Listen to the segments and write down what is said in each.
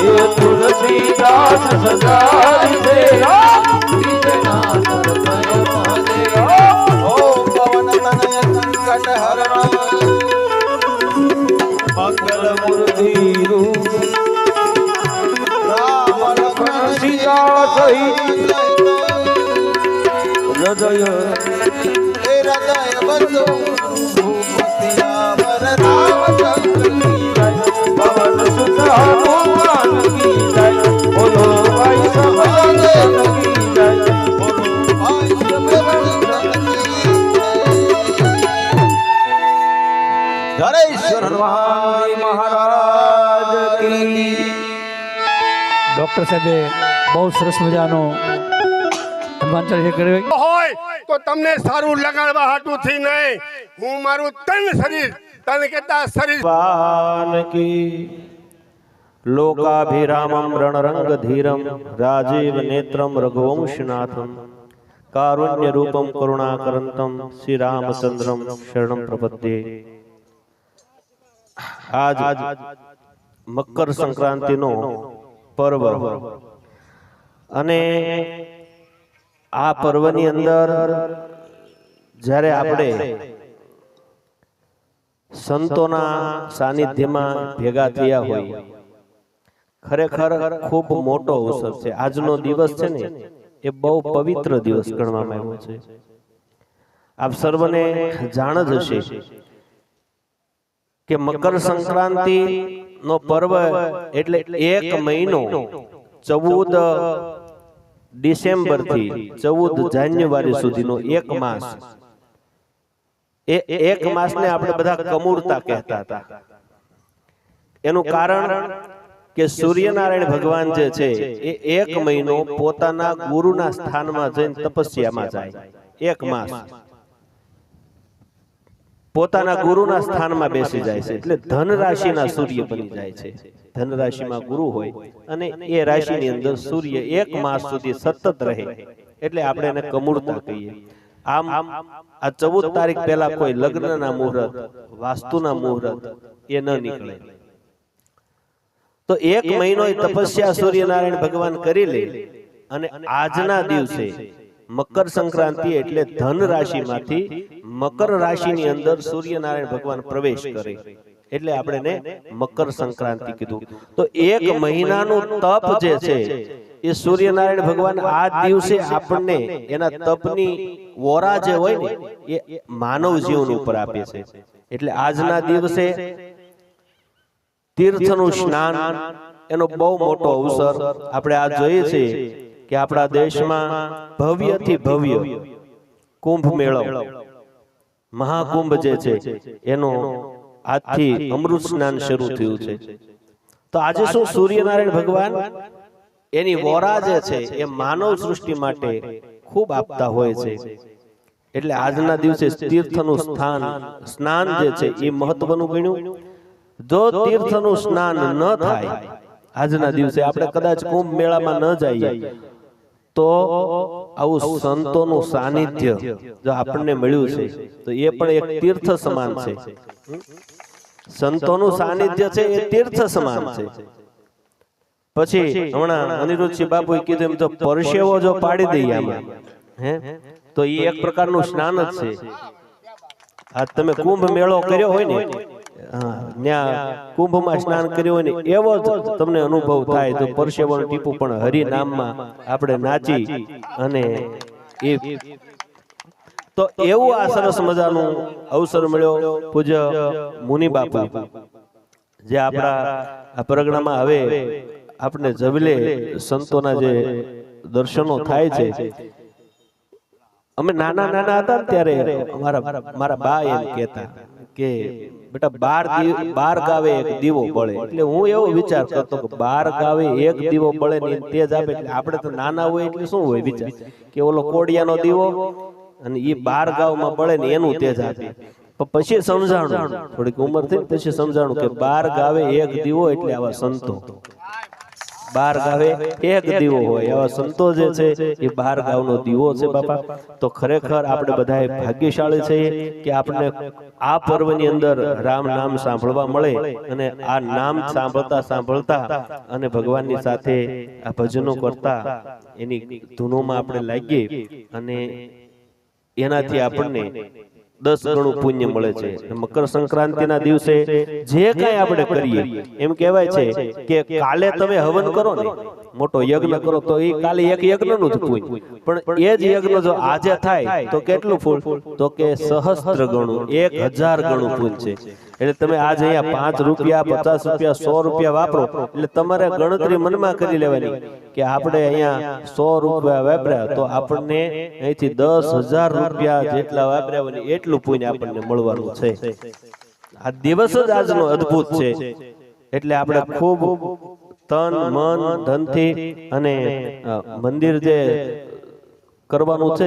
હે તુલસીદાસ સદાય છે. વિજયનાથ હૃદય મહાદેવ ઓમ પવન તનય સંકટ હરણ. મંગલ મૂર્તિ રૂપ રામ લખન સીતા સહિત હૃદય હૃદય બંધુ રામ. રામચંદ્ર ડૉક્ટર સાહેબે બહુ સરસ મજાનો હનુમાન ચાલીસા કર્યો હોય. તો તમને સારું લગાડવા હાટું થી નહીં. હું મારું તન શરીર તન કેતા શરીર. લોકાભિરામમ રણરંગ ધીરમ રાજીવ નેત્રમ રઘુવંશનાથમ કારુણ્ય રૂપમ કરુણાકરંતમ શ્રી રામચંદ્રમ શરણમ પ્રપદ્યે આજ મકર સંક્રાંતિનો પર્વ અને આ પર્વની અંદર જ્યારે આપણે સંતોના સાનિધ્યમાં ભેગા થયા હોય ખરેખર ખૂબ મોટો અવસર છે. આજનો દિવસ છે ને એ બહુ પવિત્ર દિવસ ગણવામાં આવ્યો છે. આપ સર્વને જાણ જ હશે કે મકર સંક્રાંતિ નો પર્વ એટલે એક મહિનો ચૌદ ડિસેમ્બરથી ચૌદ જાન્યુઆરી સુધીનો એક માસ. એ એક માસને આપણે બધા કમૂરતા કહેતા હતા. એનું કારણ કે સૂર્યનારાયણ ભગવાન જે છે એ એક મહિનો પોતાના ગુરુના સ્થાનમાં જઈને તપસ્યામાં જાય. એક માસ. પોતાના ગુરુના સ્થાનમાં બેસી જાય છે. એટલે ધન રાશિના સૂર્ય બની જાય છે. ધન રાશિમાં ગુરુ હોય અને એ રાશિની અંદર સૂર્ય એક માસ સુધી સતત રહે. એટલે આપણે એને કમૂળતા કહીએ. આમ આ ચૌદ તારીખ પહેલા કોઈ લગ્નના મુહૂર્ત વાસ્તુના મુહૂર્ત એ ન નીકળે. તો એક મહિનો તપસ્યા સૂર્યનારાયણ ભગવાન કરી લે. અને આજના દિવસે મકર સંક્રાંતિ એટલે ધન રાશિમાંથી મકર રાશિની અંદર સૂર્યનારાયણ ભગવાન પ્રવેશ કરે. એટલે આપણે મકર સંક્રાંતિ કીધું. તો એક મહિનાનું તપ જે છે એ સૂર્યનારાયણ ભગવાન આ દિવસે આપણને એના તપની વોરા જે હોય ને એ માનવ જીવન ઉપર આપે છે. એટલે આજના દિવસે તીર્થનું સ્નાન એનો બહુ મોટો અવસર આપણે આ જોઈએ છીએ કે આપણા દેશમાં ભવ્યથી ભવ્ય કુંભ મેળો મહાકુંભ જે છે એનો આજથી અમૃત સ્નાન શરૂ થયું છે. તો આજે શું સૂર્યનારાયણ ભગવાન? એની વોરા જે છે એ માનવ સૃષ્ટિ માટે ખૂબ આપતા હોય છે. એટલે આજના દિવસે તીર્થનું સ્થાન સ્નાન જે છે એ મહત્વનું ગણ્યું. જો તીર્થનું સ્નાન ન થાય આજના દિવસે આપણે કદાચ કુંભ મેળામાં ન જઈએ તો આવું સંતોનું સાનિધ્ય જો આપણને મળ્યું છે તો એ પણ એક તીર્થ સમાન છે. સંતોનું સાનિધ્ય છે એ તીર્થ સમાન છે. પછી હમણાં અનિરુદ્ધસિંહ બાપુએ કીધું એમ તો પરસેવો જો પાડી દઈએ આમાં. હે? તો એ એક પ્રકારનું સ્નાન જ છે. આ તમે કુંભ મેળો કર્યો હોય ને અવસર મળ્યો પૂજ્ય મુનિ બાપુ. જે આપણા પરગણામાં હવે આપણે જવલે સંતોના જે દર્શનો થાય છે. અમે નાના નાના હતા ત્યારે અમારા મારા બા એમ કહેતા. કે બેટા બાર બાર ગાવે એક દીવો બળે. એટલે હું એવો વિચાર કરતો કે બાર ગાવે એક દીવો બળે ને તેજ આપે એટલે આપણે તો નાના હોય એટલે શું હોય વિચાર? કે ઓલો કોડિયાનો દીવો અને એ બાર ગાવમાં બળે ને એનું તેજ આપે. પણ પછી સમજાણું. થોડીક ઉંમર થઈ પછી સમજાણું કે બાર ગાવે એક દીવો એટલે આવા સંતો. બાર ગાવે એક દીવો હોય. એવા સંતો જે છે એ બાર ગાવનો દીવો છે બાપા. તો ખરેખર આપણે બધા ભાગ્યશાળી છે કે આપણે આ પર્વની અંદર રામ નામ સાંભળવા મળે અને આ નામ સાંભળતા સાંભળતા અને ભગવાનની સાથે આ ભજનો કરતા એની ધૂનોમાં આપણે લાગીએ અને એનાથી આપણને દસ ગણું પુણ્ય મળે છે. મકર સંક્રાંતિના દિવસે જે કઈ આપણે કરીએ, એમ કહેવાય છે કે કાલે તમે હવન કરો ને, મોટો યજ્ઞ કરો તો એ કાલે એક યજ્ઞનું જ પુણ્ય. પણ એ જ યજ્ઞ જો આજે થાય તો કેટલું ફૂલ? તો કે સહસ્ત્ર ગણું, એક હજાર ગણું પુણ્ય છે. એટલે તમે આજે અહીંયા પાંચ રૂપિયા પચાસ રૂપિયા સો રૂપિયા વાપરો. એટલે તમારે ગણતરી મનમાં કરી લેવાની કે આપણે અહીંયા સો રૂપિયા વાપર્યા. તો આપણને અહીંથી દસ હજાર રૂપિયા જેટલા વાપર્યા હોય એટલું પુણ્ય આપણને મળવાનું છે. આ દિવસ જ આજનો અદ્ભુત છે. એટલે આપણે ખૂબ તન મન ધનથી અને મંદિર જે કરવાનું છે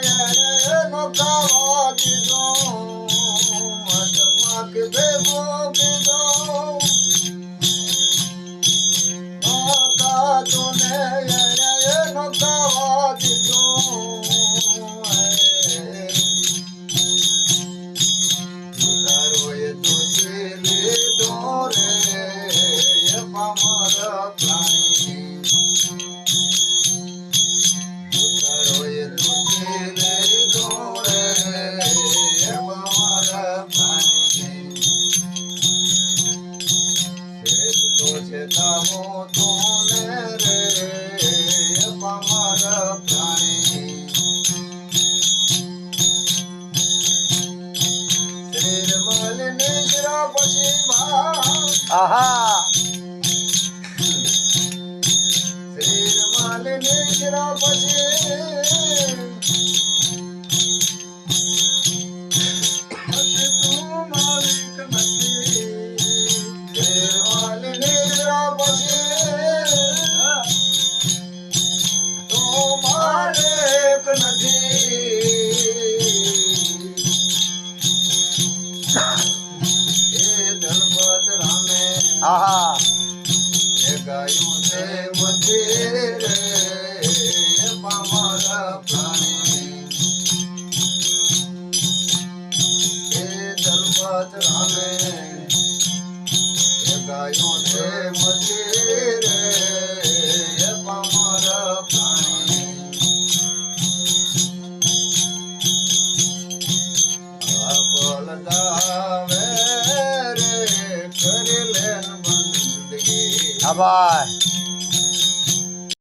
શ્રીરમલ નિશ્રા પછી ભા આહા. શ્રીરમલ નિશ્રા પછી ગાયું છે મંદિર